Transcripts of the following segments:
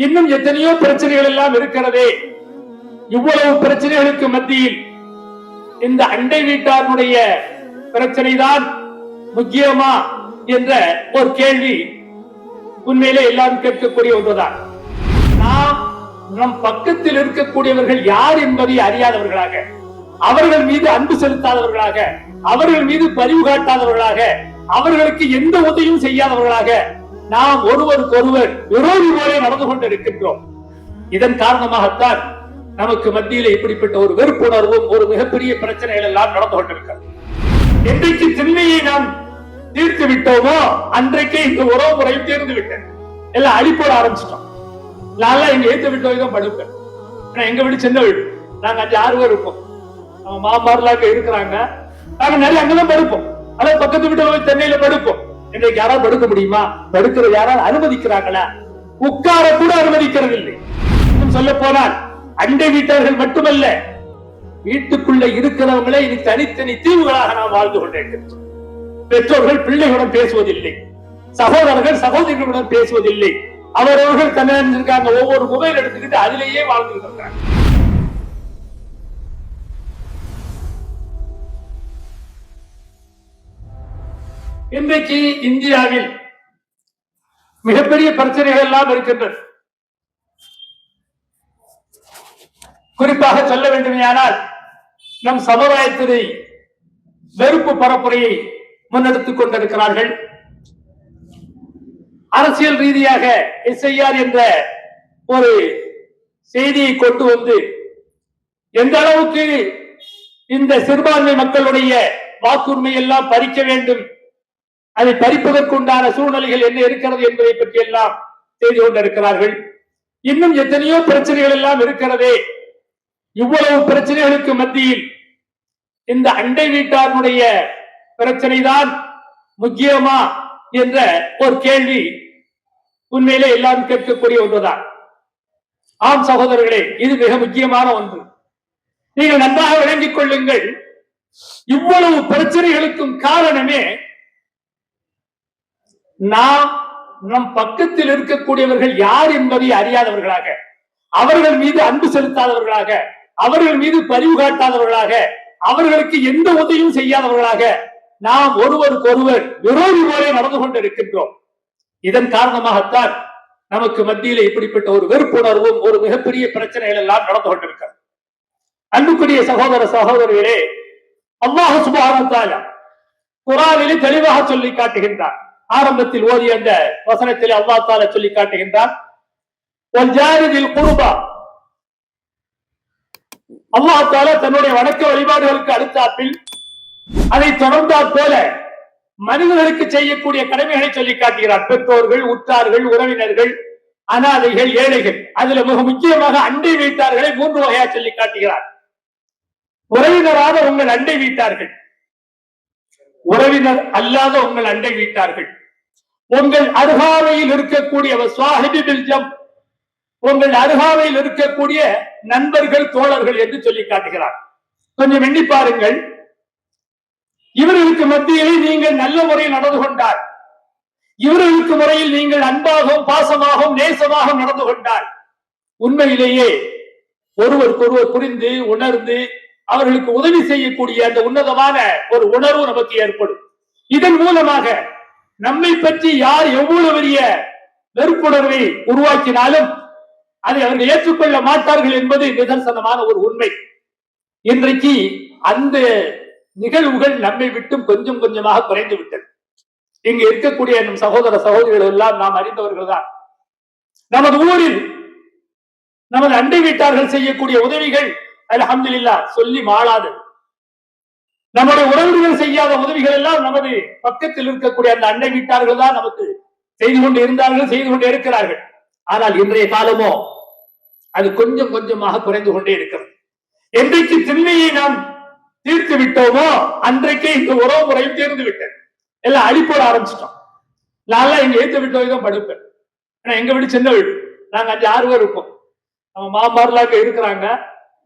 இன்னும் எத்தனையோ பிரச்சனைகள் எல்லாம் இருக்கிறதே. இவ்வளவு பிரச்சனைகளுக்கு மத்தியில் இந்த அண்டை வீட்டாருடைய பிரச்சனை தான் முக்கியமா என்ற ஒரு கேள்வி உண்மையிலே எல்லாரும் கேட்கக்கூடிய ஒன்றுதான். நாம் நம் பக்கத்தில் இருக்கக்கூடியவர்கள் யார் என்பதை அறியாதவர்களாக அவர்கள் மீது அன்பு செலுத்தாதவர்களாக அவர்கள் மீது பரிவு காட்டாதவர்களாக அவர்களுக்கு எந்த உதவியும் செய்யாதவர்களாக நாம் ஒருவருக்கொருவர் விரோதி போல நடந்து கொண்டிருக்கின்றோம். இதன் காரணமாகத்தான் நமக்கு மத்தியில் இப்படிப்பட்ட ஒரு வெறுப்புணர்வும் ஒரு மிகப்பெரிய பிரச்சனைகள் எல்லாம் நடந்து கொண்டிருக்கிறது. என்றைக்கு திண்மையை நாம் தீர்த்து விட்டோமோ? அன்றைக்கே இந்த உறவு முறையும் தீர்ந்து விட்டேன் எல்லாம் அடிப்போட ஆரம்பிச்சிட்டோம். நல்லா எங்க ஏத்து விட்டோம் தான் படுப்பேன் ஆனா எங்க வீடு சின்ன வீடு. நாங்க அஞ்சு ஆறு பேர் இருப்போம். நம்ம மாமாரெல்லாம் இருக்கிறாங்க. நாங்க நிறைய அங்கதான் படுப்போம். ஆனா பக்கத்து வீட்டுல போய் சென்னையில படுப்போம். இன்றைக்கு யாராவது படுக்க முடியுமா? படுக்கிற யாராவது அனுமதிக்கிறாங்களா? உட்கார கூட அனுமதிக்கிறது இல்லை இன்னும் சொல்ல போனால் அண்டை வீட்டார்கள் மட்டுமல்ல வீட்டுக்குள்ள இருக்கிறவங்களே இனி தனித்தனி தீவுகளாக நாம் வாழ்ந்து கொண்டிருக்கிறோம் பெற்றோர்கள் பிள்ளைகளுடன் பேசுவதில்லை. சகோதரர்கள் சகோதரிகளுடன் பேசுவதில்லை. அவரவர்கள் தன்னை இருக்காங்க. ஒவ்வொரு மொபைல் எடுத்துக்கிட்டு அதிலேயே வாழ்ந்து இருக்காங்க. இன்றைக்கு இந்தியாவில் மிகப்பெரிய பிரச்சனைகள் எல்லாம் இருக்கின்றது குறிப்பாக சொல்ல வேண்டுமையானால் நம் சமுதாயத்தினை வெறுப்பு பரப்புரையை முன்னெடுத்துக் கொண்டிருக்கிறார்கள். அரசியல் ரீதியாக எஸ்ஐஆர் என்ற ஒரு செய்தியை கொண்டு வந்து எந்த அளவுக்கு இந்த சிறுபான்மை மக்களுடைய வாக்குரிமை எல்லாம் பறிக்க வேண்டும் அதை பறிப்பதற்குண்டான சூழ்நிலைகள் என்ன இருக்கிறது என்பதை பற்றி எல்லாம் செய்து கொண்டிருக்கிறார்கள். இன்னும் எத்தனையோ பிரச்சனைகள் எல்லாம் இருக்கிறதே. இவ்வளவு பிரச்சனைகளுக்கு மத்தியில் இந்த அண்டை வீட்டாருடைய பிரச்சனை தான் முக்கியமா என்ற ஒரு கேள்வி உண்மையிலே எல்லாரும் கேட்கக்கூடிய ஒன்றுதான். ஆம் சகோதரர்களே இது மிக முக்கியமான ஒன்று. நீங்கள் நன்றாக விளங்கிக் கொள்ளுங்கள். இவ்வளவு பிரச்சனைகளுக்கும் காரணமே நாம் நம் பக்கத்தில் இருக்கக்கூடியவர்கள் யார் என்பதை அறியாதவர்களாக அவர்கள் மீது அன்பு செலுத்தாதவர்களாக அவர்கள் மீது பரிவு காட்டாதவர்களாக அவர்களுக்கு எந்த உதவியும் செய்யாதவர்களாக நாம் ஒருவருக்கொருவர் விரோதி போலே நடந்து கொண்டிருக்கின்றோம். இதன் காரணமாகத்தான் நமக்கு மத்தியில இப்படிப்பட்ட ஒரு வெறுப்புணர்வும் ஒரு மிகப்பெரிய பிரச்சனைகள் எல்லாம் நடந்து கொண்டிருக்கிறது. அன்புக்குரிய சகோதர சகோதரிகளே அல்லாஹ் சுபான குராவிலே தெளிவாக சொல்லி காட்டுகின்றார் ஆரம்பத்தில் ஓதிய அந்த வசனத்தில் அல்லா தால சொல்லி காட்டுகின்றார் குருபா. அல்லா தால தன்னுடைய வணக்க வழிபாடுகளுக்கு அடுத்தாப்பில் அதை தொடர்ந்தாற் போல மனிதர்களுக்கு செய்யக்கூடிய கடமைகளை சொல்லி காட்டுகிறார். பெற்றோர்கள் உற்றார்கள் உறவினர்கள் அனாதைகள் ஏழைகள். அதுல மிக முக்கியமாக அண்டை வீட்டார்களை மூன்று வகையா சொல்லி காட்டுகிறார். உறவினராக உங்கள் அண்டை வீட்டார்கள். உறவினர் அல்லாத உங்கள் அண்டை வீட்டார்கள். உங்கள் அருகாமையில் இருக்கக்கூடிய சுவாஹிபி உங்கள் அருகாமையில் இருக்கக்கூடிய நண்பர்கள் தோழர்கள் என்று சொல்லி காட்டுகிறார். கொஞ்சம் எண்ணி பாருங்கள். இவர்களுக்கு மத்தியிலே நீங்கள் நல்ல முறையில் நடந்து கொண்டார் இவர்களுக்கு முறையில் நீங்கள் அன்பாகவும் பாசமாகவும் நேசமாகவும் நடந்து கொண்டார் உண்மையிலேயே ஒருவருக்கொருவர் புரிந்து உணர்ந்து அவர்களுக்கு உதவி செய்யக்கூடிய அந்த உன்னதமான ஒரு உணர்வு நமக்கு ஏற்படும். இதன் மூலமாக நம்மை பற்றி யார் எவ்வளவு பெரிய வெறுப்புணர்வை உருவாக்கினாலும் அதை அவர்கள் ஏற்றுக்கொள்ள மாட்டார்கள் என்பது நிதர்சனமான ஒரு உண்மை. இன்றைக்கு அந்த நிகழ்வுகள் நம்மை விட்டும் கொஞ்சம் கொஞ்சமாக குறைந்து விட்டது. இங்கு இருக்கக்கூடிய நம் சகோதர சகோதரிகள் எல்லாம் நாம் அறிந்தவர்கள் தான். நமது ஊரில் நமது அண்டை வீட்டார்கள் செய்யக்கூடிய உதவிகள் அல்ஹம்துலில்லா சொல்லி மாளாது நம்முடைய உறவுகள் செய்யாத உதவிகள் எல்லாம் நமது பக்கத்தில் இருக்கக்கூடிய அந்த அண்டை வீட்டார்கள் தான் நமக்கு செய்து கொண்டு இருந்தார்கள் செய்து கொண்டே இருக்கிறார்கள். ஆனால் இன்றைய காலமோ அது கொஞ்சம் கொஞ்சமாக குறைந்து கொண்டே இருக்கிறது. என்றைக்கு திண்மையை நாம் தீர்த்து விட்டோமோ அன்றைக்கே இந்த உறவு முறையும் தீர்ந்து விட்டது. எல்லாம் அடிப்போட ஆரம்பிச்சிட்டோம். நான்லாம் எங்க ஏத்து விட்டோம் தான் படுப்பேன். ஆனா எங்க வீடு சின்ன வீடு. நாங்க அஞ்சு ஆறு பேர் இருப்போம். நம்ம மாமாரெல்லாம் இருக்கிறாங்க.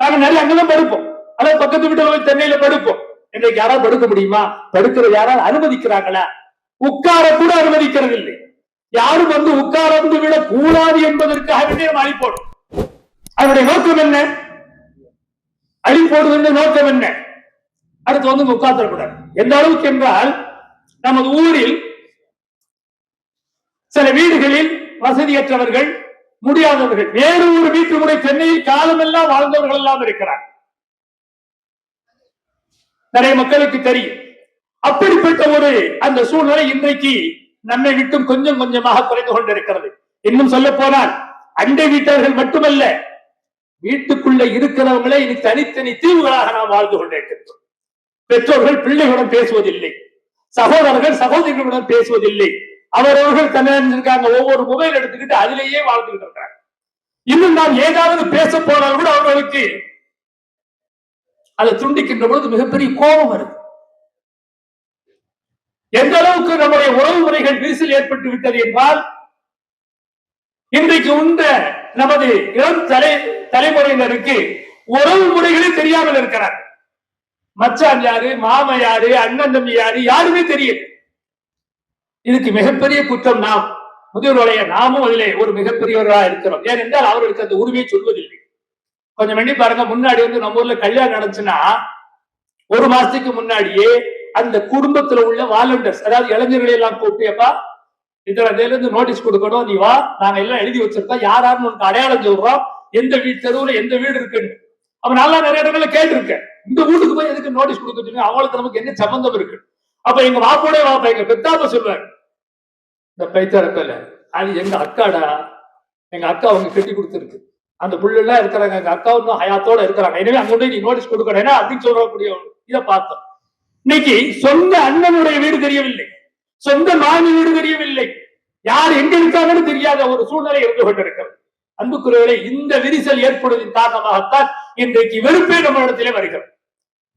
நாங்க நிறைய அங்கதான் படுப்போம். அதாவது பக்கத்து வீட்டுல போய் சென்னையில படுப்போம். இன்றைக்கு யாராவது படுக்க முடியுமா? படுக்கிற யாராவது அனுமதிக்கிறாங்களா உட்கார கூட அனுமதிக்கிறது இல்லை யாரும் வந்து உட்கார்ந்து விட கூடாது என்பதற்காக வேண்டிய நம்ம அதனுடைய நோக்கம் என்ன? அழி நோக்கம் என்ன? அடுத்து வந்து உட்கார்ந்துடக்கூடாது எந்த அளவுக்கு என்றால் நமது ஊரில் சில வீடுகளில் வசதியற்றவர்கள் முடியாதவர்கள் வேறு ஒரு வீட்டு முறை சென்னையில் காலமெல்லாம் வாழ்ந்தவர்கள் எல்லாம் இருக்கிறார் நிறைய மக்களுக்கு தெரியும். அப்படிப்பட்ட ஒரு அந்த சூழ்நிலை இன்றைக்கு நம்மை விட்டும் கொஞ்சம் கொஞ்சமாக குறைந்து கொண்டிருக்கிறது. இன்னும் சொல்ல போனால் அண்டை வீட்டார்கள் மட்டுமல்ல வீட்டுக்குள்ள இருக்கிறவங்களே இனி தனித்தனி தீவுகளாக நாம் வாழ்ந்து கொண்டிருக்கின்றோம். பெற்றோர்கள் பிள்ளைகளுடன் பேசுவதில்லை. சகோதரர்கள் சகோதரிகளுடன் பேசுவதில்லை. அவரவர்கள் தன்னிருக்காங்க ஒவ்வொரு மொபைல் எடுத்துக்கிட்டு அதிலேயே வாழ்ந்துகிட்டு இருக்கிறாங்க. இன்னும் நாம் ஏதாவது பேச போனால் கூட அவர்களுக்கு அதை துண்டிக்கின்ற பொழுது மிகப்பெரிய கோபம் வருது. எந்த அளவுக்கு நம்முடைய உறவு முறைகள் விரிசல் ஏற்பட்டு விட்டது என்றால் இன்றைக்கு உண்ட நமது இளம் தலை தலைமுறையினருக்கு உறவு முறைகளே தெரியாமல் இருக்கிறார். மச்சான் யாரு மாமா யாரு அண்ணன் தம்பி யாரு யாருமே தெரியல. இதுக்கு மிகப்பெரிய குற்றம் நாம் முதியோருடைய நாமும் அதிலே ஒரு மிகப்பெரியவர்களா இருக்கிறோம். ஏனென்றால் அவர்களுக்கு அந்த உரிமையை சொல்வதில்லை. கொஞ்சம் எண்ணி பாருங்க முன்னாடி வந்து நம்ம ஊர்ல கல்யாணம் நடந்துச்சுன்னா ஒரு மாசத்துக்கு முன்னாடியே அந்த குடும்பத்துல உள்ள வாலண்டியர்ஸ் அதாவது இளைஞர்களை எல்லாம் கூப்பிட்டியப்பா இதுல இருந்து நோட்டீஸ் கொடுக்கணும் நீ வா நாங்க எல்லாம் எழுதி வச்சிருக்கோம் யார் யாருன்னு உனக்கு அடையாளம் சொல்றோம் எந்த வீட்டு தெருவுல எந்த வீடு இருக்குன்னு. அப்ப நல்லா நிறைய இடங்கள்ல கேட்டிருக்கேன். இந்த வீட்டுக்கு போய் எதுக்கு நோட்டீஸ் கொடுக்கணும் அவங்களுக்கு நமக்கு என்ன சம்பந்தம் இருக்கு? அப்ப எங்க வாப்போடே வாப்பா எங்க பெத்தாப்ப சொல்லுவாரு இந்த பைத்தரப்பில் அது எங்க அக்காடா? எங்க அக்கா அவங்க கட்டி கொடுத்துருக்கு. அந்த புள்ளெல்லாம் இருக்கிறாங்க எங்க அக்கா இன்னும் ஹயாத்தோட இருக்கிறாங்க. எனவே அங்க நீ நோட்டீஸ் கொடுக்கணும். அப்படின்னு சொல்லக்கூடிய இதை பார்த்தோம். இன்னைக்கு சொந்த அண்ணனுடைய வீடு தெரியவில்லை. சொந்த மாமி வீடு தெரியவில்லை. யார் எங்க இருக்காங்கன்னு தெரியாத ஒரு சூழ்நிலை இருந்து கொண்டிருக்கிறது. அன்புக்குரியவர்களே இந்த விரிசல் ஏற்படுவதன் காரணமாகத்தான் இன்றைக்கு வெறுப்பே நம்மளிடத்திலே வருகிறது.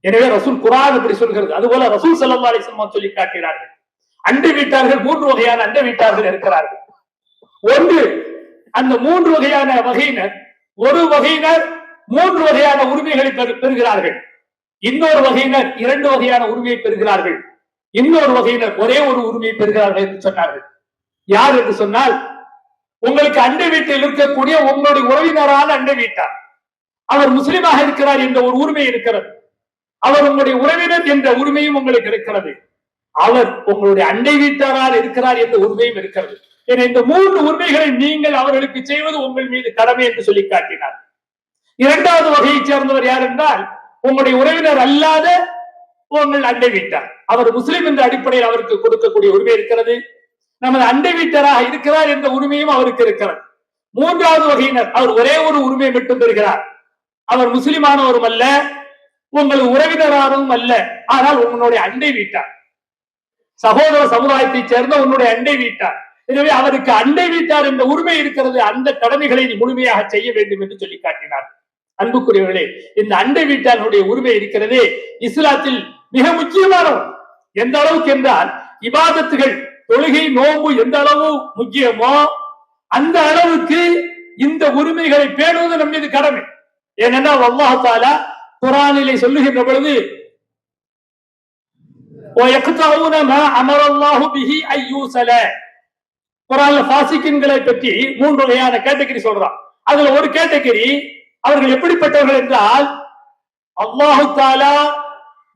எனவே ரசூல் குரான் இப்படி சொல்கிறது. அதுபோல ரசூல் சல்லா அலிஸ்லாம் சொல்லி காட்டினார்கள் அண்டை வீட்டார்கள் மூன்று வகையான அண்டை வீட்டார்கள் இருக்கிறார்கள். ஒன்று அந்த மூன்று வகையான வகையினர் ஒரு வகையினர் மூன்று வகையான உரிமைகளை பெறு- பெறுகிறார்கள். இன்னொரு வகையினர் இரண்டு வகையான உரிமையை பெறுகிறார்கள். இன்னொரு வகையினர் ஒரே ஒரு உரிமையை பெறுகிறார்கள் என்று சொன்னார்கள். யார் என்று சொன்னால் உங்களுக்கு அண்டை வீட்டில் இருக்கக்கூடிய உங்களுடைய உறவினரான அண்டை வீட்டார். அவர் முஸ்லிமாக இருக்கிறார் என்ற ஒரு உரிமை இருக்கிறது. அவர் உங்களுடைய உறவினர் என்ற உரிமையும் உங்களுக்கு இருக்கிறது. அவர் உங்களுடைய அண்டை வீட்டாரால் இருக்கிறார் என்ற உரிமையும் இருக்கிறது. இந்த மூன்று உரிமைகளை நீங்கள் அவர்களுக்கு செய்வது உங்கள் மீது கடமை என்று சொல்லி காட்டினார். இரண்டாவது வகையைச் சேர்ந்தவர் யார் என்றால் உங்களுடைய உறவினர் அல்லாத உங்கள் அண்டை வீட்டார். அவர் முஸ்லிம் என்ற அடிப்படையில் அவருக்கு கொடுக்கக்கூடிய உரிமை இருக்கிறது. நமது அண்டை வீட்டராக இருக்கிறார் என்ற உரிமையும் அவருக்கு இருக்கிறது. மூன்றாவது வகையினர் அவர் ஒரே ஒரு உரிமையை மட்டும் பெறுகிறார். அவர் முஸ்லிமானவரும் அல்ல உங்கள் உறவினராகவும் அல்ல ஆனால் உங்களுடைய அண்டை வீட்டார். சகோதர சமுதாயத்தைச் சேர்ந்த உன்னுடைய அண்டை வீட்டார். எனவே அவருக்கு அண்டை வீட்டார் என்ற உரிமை இருக்கிறது அந்த கடமைகளை நீ முழுமையாக செய்ய வேண்டும் என்று சொல்லி காட்டினார் அன்புக்குரியவர்களே இந்த அண்டை வீட்டாருடைய உரிமை இருக்கிறதே இஸ்லாத்தில் மிக முக்கியமானவர் எந்த அளவுக்கு என்றால் இபாதத்துகள் தொழுகை நோன்பு எந்த அளவு முக்கியமோ அந்த அளவுக்கு இந்த உரிமைகளை பேணுவது நம் மீது கடமை ஏனென்றால் அல்லாஹ் தாலா குரானிலே சொல்லுகின்ற பொழுது وَيَقْطَعُونَ مَا أَمَرَ اللَّهُ بِهِ أَن يُوصَلَ குரான்ல பாசிக்கின்களை பற்றி மூன்று வகையான கேட்டகரி சொல்றான். அதுல ஒரு கேட்டகரி அவர்கள் எப்படிப்பட்டவர்கள் என்றால் அல்லாஹு தாலா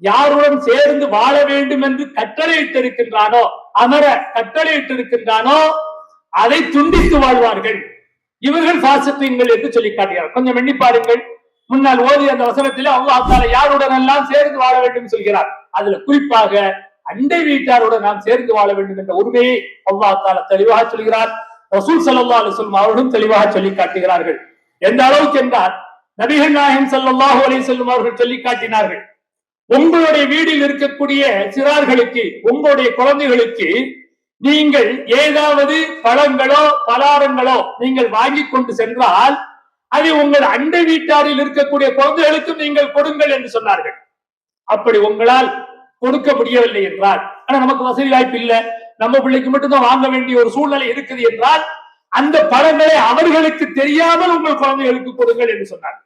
யாருடன் சேர்ந்து வாழ வேண்டும் என்று கட்டளையிட்டிருக்கின்றானோ அமர கட்டளையிட்டிருக்கின்றானோ அதை துண்டித்து வாழ்வார்கள். இவர்கள் பாசத்தீன்கள் என்று சொல்லி காட்டுகிறார் கொஞ்சம் எண்ணி பாருங்கள். முன்னால் ஓதிய அந்த வசனத்திலே அல்லாஹ் தாலா யாருடன் எல்லாம் சேர்ந்து வாழ வேண்டும் சொல்கிறார். அதுல குறிப்பாக அண்டை வீட்டாரோட நாம் சேர்ந்து வாழ வேண்டும் என்ற உரிமையை அல்லா தால தெளிவாக சொல்கிறார். ரசூல் சல்லா அலைஹி அவர்களும் தெளிவாக சொல்லி காட்டுகிறார்கள். எந்த அளவுக்கு என்றால் நபிகள் நாயகம் ஸல்லல்லாஹு அலி செல்லும் அவர்கள் சொல்லி காட்டினார்கள். உங்களுடைய வீட்டில் இருக்கக்கூடிய சிறார்களுக்கு உங்களுடைய குழந்தைகளுக்கு நீங்கள் ஏதாவது பழங்களோ பலாரங்களோ நீங்கள் வாங்கி கொண்டு சென்றால் அதை உங்கள் அண்டை வீட்டாரில் இருக்கக்கூடிய குழந்தைகளுக்கும் நீங்கள் கொடுங்கள் என்று சொன்னார்கள். அப்படி உங்களால் கொடுக்க முடியவில்லை என்றால் ஆனா நமக்கு வசதி வாய்ப்பு இல்லை. நம்ம பிள்ளைக்கு மட்டும்தான் வாங்க வேண்டிய ஒரு சூழ்நிலை இருக்குது என்றால் அந்த பழங்களை அவர்களுக்கு தெரியாமல் உங்கள் குழந்தைகளுக்கு கொடுங்கள் என்று சொன்னார்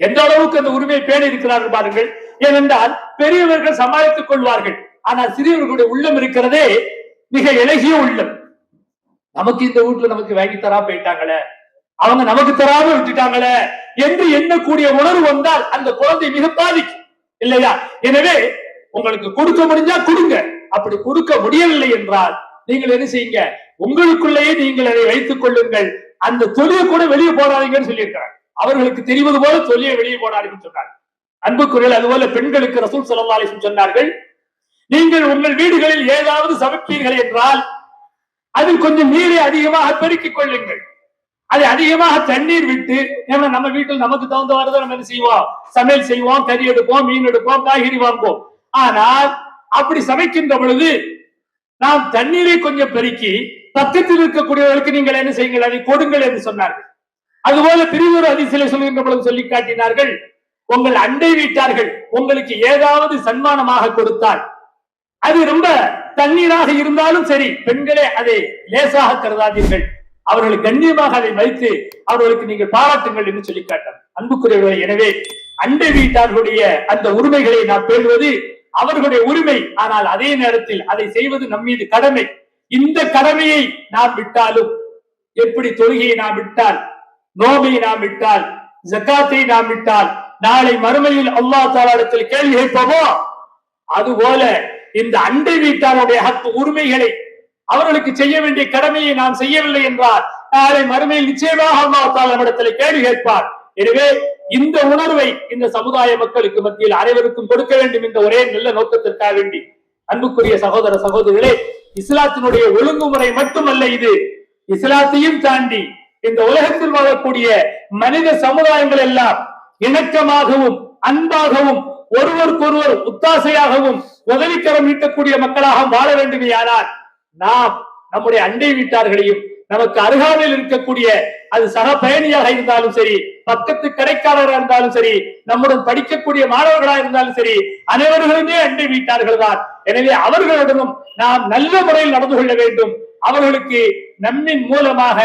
எந்த அளவுக்கு அந்த உரிமையை பேணி இருக்கிறார்கள் பாருங்கள். ஏனென்றால் பெரியவர்கள் சமாளித்துக் கொள்வார்கள். ஆனால் சிறியவர்களுடைய உள்ளம் இருக்கிறதே மிக இலகிய உள்ளம். நமக்கு இந்த வீட்டுல நமக்கு வாங்கி தரா போயிட்டாங்களே. அவங்க நமக்கு தராம விட்டுட்டாங்களே என்று எண்ணக்கூடிய உணர்வு வந்தால் அந்த குழந்தை மிக பாதிக்கும். இல்லையா? எனவே உங்களுக்கு கொடுக்க முடிஞ்சா கொடுங்க. அப்படி கொடுக்க முடியவில்லை என்றால் நீங்கள் என்ன செய்யுங்க? உங்களுக்குள்ளேயே நீங்கள் அதை வைத்துக் கொள்ளுங்கள். அந்த தொழிலை கூட வெளியே போடாதீங்கன்னு சொல்லியிருக்கிறார். அவர்களுக்கு தெரிவது போல தொழிலை வெளியே போடாதீங்கன்னு சொன்னார் அன்புக்குரியல் அதுபோல பெண்களுக்கு ரசூல் ஸல்லல்லாஹு சொன்னார்கள் நீங்கள் உங்கள் வீடுகளில் ஏதாவது சமைப்பீர்கள் என்றால் அதில் கொஞ்சம் நீரை அதிகமாக பெருக்கிக் கொள்ளுங்கள். அதை அதிகமாக தண்ணீர் விட்டு ஏன்னா நம்ம வீட்டில் நமக்கு தகுந்த தான் நம்ம என்ன செய்வோம்? சமையல் செய்வோம் கறி எடுப்போம் மீன் எடுப்போம் காய்கறி வாங்குவோம். ஆனால் அப்படி சமைக்கின்ற பொழுது நாம் தண்ணீரை கொஞ்சம் பெருக்கி பக்கத்தில் இருக்கக்கூடியவர்களுக்கு நீங்கள் என்ன செய்யுங்கள்? அதை கொடுங்கள் என்று சொன்னார்கள். அதுபோல பிரிவொரு அதிசலை சொல்கின்ற பொழுது சொல்லி காட்டினார்கள் உங்கள் அண்டை வீட்டார்கள் உங்களுக்கு ஏதாவது சன்மானமாக கொடுத்தால் அது ரொம்ப தண்ணீராக இருந்தாலும் சரி பெண்களே அதை லேசாக கருதாதீர்கள். அவர்கள் கண்ணியமாக அதை வைத்து அவர்களுக்கு நீங்கள் பாராட்டுங்கள் என்று சொல்லி காட்டார் அன்புக்குரியவர்கள் எனவே அண்டை வீட்டார்களுடைய அந்த உரிமைகளை நாம் பேணுவது அவர்களுடைய உரிமை. ஆனால் அதே நேரத்தில் அதை செய்வது நம் மீது கடமை. இந்த கடமையை நாம் விட்டாலும் எப்படி தொழுகையை நாம் விட்டால் நோபை நாம் விட்டால் ஜக்காத்தை நாம் விட்டால் நாளை மறுமையில் அல்லாஹ் தாலாடத்தில் கேள்வி கேட்போமோ? அதுபோல இந்த அண்டை வீட்டாருடைய ஹக்கு உரிமைகளை அவர்களுக்கு செய்ய வேண்டிய கடமையை நாம் செய்யவில்லை என்றால் நாளை மறுமையில் நிச்சயமாக அல்லாஹ் தாலா கேள்வி கேட்பார். எனவே இந்த உணர்வை இந்த சமுதாய மக்களுக்கு மத்தியில் அனைவருக்கும் கொடுக்க வேண்டும் என்ற ஒரே நல்ல நோக்கத்திற்காக வேண்டி அன்புக்குரிய சகோதர சகோதரிகளே இஸ்லாத்தினுடைய ஒழுங்குமுறை மட்டுமல்ல இது. இஸ்லாத்தையும் தாண்டி இந்த உலகத்தில் வாழக்கூடிய மனித சமுதாயங்கள் எல்லாம் இணக்கமாகவும் அன்பாகவும் ஒருவருக்கொருவர் ஒத்தாசையாகவும் உதவிக்கரம் நீட்டக்கூடிய மக்களாக வாழ வேண்டுமே ஆனால் நாம் நம்முடைய அண்டை வீட்டார்களையும் நமக்கு அருகாமையில் இருக்கக்கூடிய அது சக பயணியாக இருந்தாலும் சரி பக்கத்து கடைக்காரராக இருந்தாலும் சரி நம்முடன் படிக்கக்கூடிய மாணவர்களாக இருந்தாலும் சரி அனைவர்களுமே அண்டை வீட்டார்கள் தான். எனவே அவர்களுடனும் நாம் நல்ல முறையில் நடந்து கொள்ள வேண்டும். அவர்களுக்கு நம்மின் மூலமாக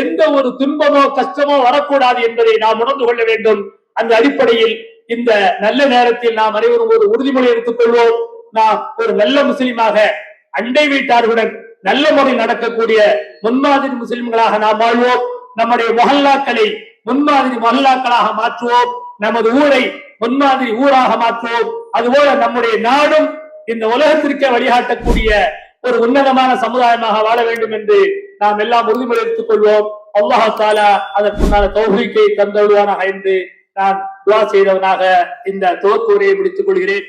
எந்த ஒரு துன்பமோ கஷ்டமோ வரக்கூடாது என்பதை நாம் உணர்ந்து கொள்ள வேண்டும். அந்த அடிப்படையில் இந்த நல்ல நேரத்தில் நாம் அனைவரும் ஒரு உறுதிமொழி எடுத்துக் கொள்வோம். நாம் ஒரு நல்ல முஸ்லிமாக அண்டை வீட்டார்களுடன் நல்ல முறை நடக்கக்கூடிய முன்மாதிரி முஸ்லிம்களாக நாம் வாழ்வோம். நம்முடைய மொஹல்லாக்களை முன்மாதிரி மொஹல்லாக்களாக மாற்றுவோம். நமது ஊரை முன்மாதிரி ஊராக மாற்றுவோம். அதுபோல நம்முடைய நாடும் இந்த உலகத்திற்கே வழிகாட்டக்கூடிய ஒரு உன்னதமான சமுதாயமாக வாழ வேண்டும் என்று நாம் எல்லாம் உறுதிமொழி எடுத்துக் கொள்வோம். அல்லாஹாலா அதற்குண்டான தௌஹீக்கை தந்தவிடுவானாக என்று நான் துவா செய்தவனாக இந்த துவக்க உரையை முடித்துக் கொள்கிறேன்.